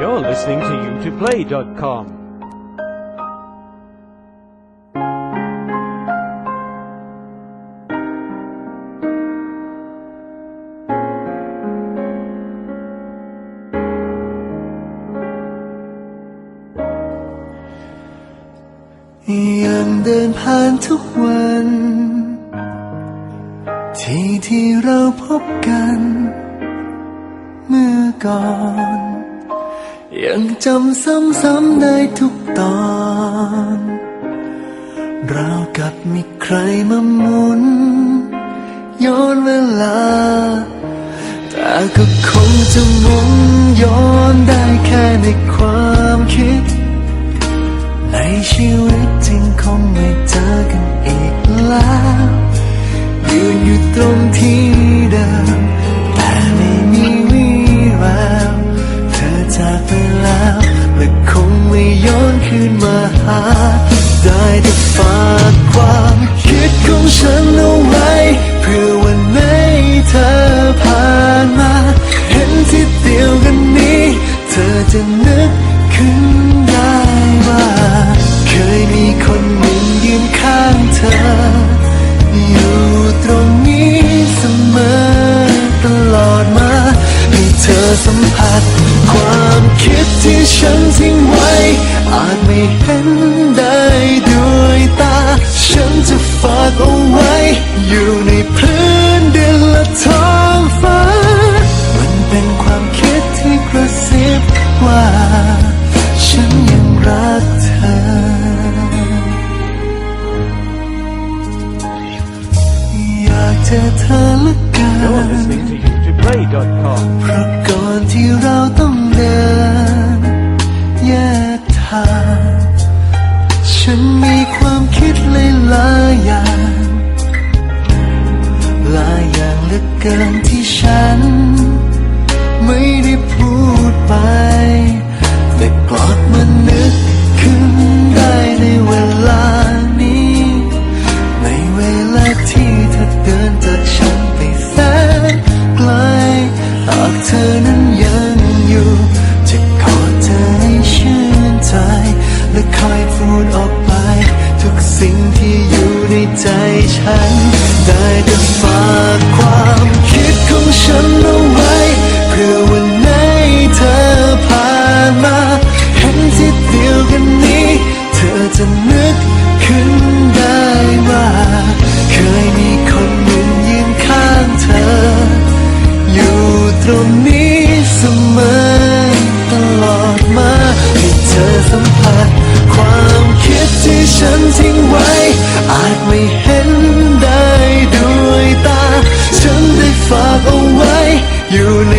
You're listening to utoplay.com.. ยังเดินผ่านทุกวัน ที่ที่เราพบกัน เมื่อก่อน ยังจำซ้ำๆได้ทุกตอนราวกับมีใครมาหมุน ย้อนเวลา แต่ก็คงจะหมุนย้อนได้แค่ในความคิด ในชีวิตจริงคงไม่เจา ได้แต่ฝากความคิดของฉันเอาไว้ เพื่อวันไหนเธอผ่านมา เห็นที่เดียวกันนี้ เธอจะนึกขึ้นได้ว่า เคยมีคนหนึ่งยืนข้างเธอ อยู่ตรงนี้เสมอตลอดมาให้เธอสัมผัส อาจไม่เห็นได้ด้วยตา ฉันจะฝากเอาไว้ อยู่ในพื้นดินและท้องฟ้า มันเป็นความคิดที่กระซิบว่า ฉันยังรักเธอ อยากเจอเธอละกั You're น listening to utoplay.com. เพราะก่อนที่เรา ฉัน ได้แต่ฝากความคิดของฉันเอาไว้ เพื่อวันไหนเธอผ่านมา เห็นที่เดียวกันนี้ เธอจะนึกขึ้นได้ว่า เคยมีคนหนึ่งยืนข้างเธอ อยู่ตรงนี้เสมอตลอดมาให้เธอสัมผัสความคิดที่ฉันทิ้งไว้ อาจไม่ อยู่ใน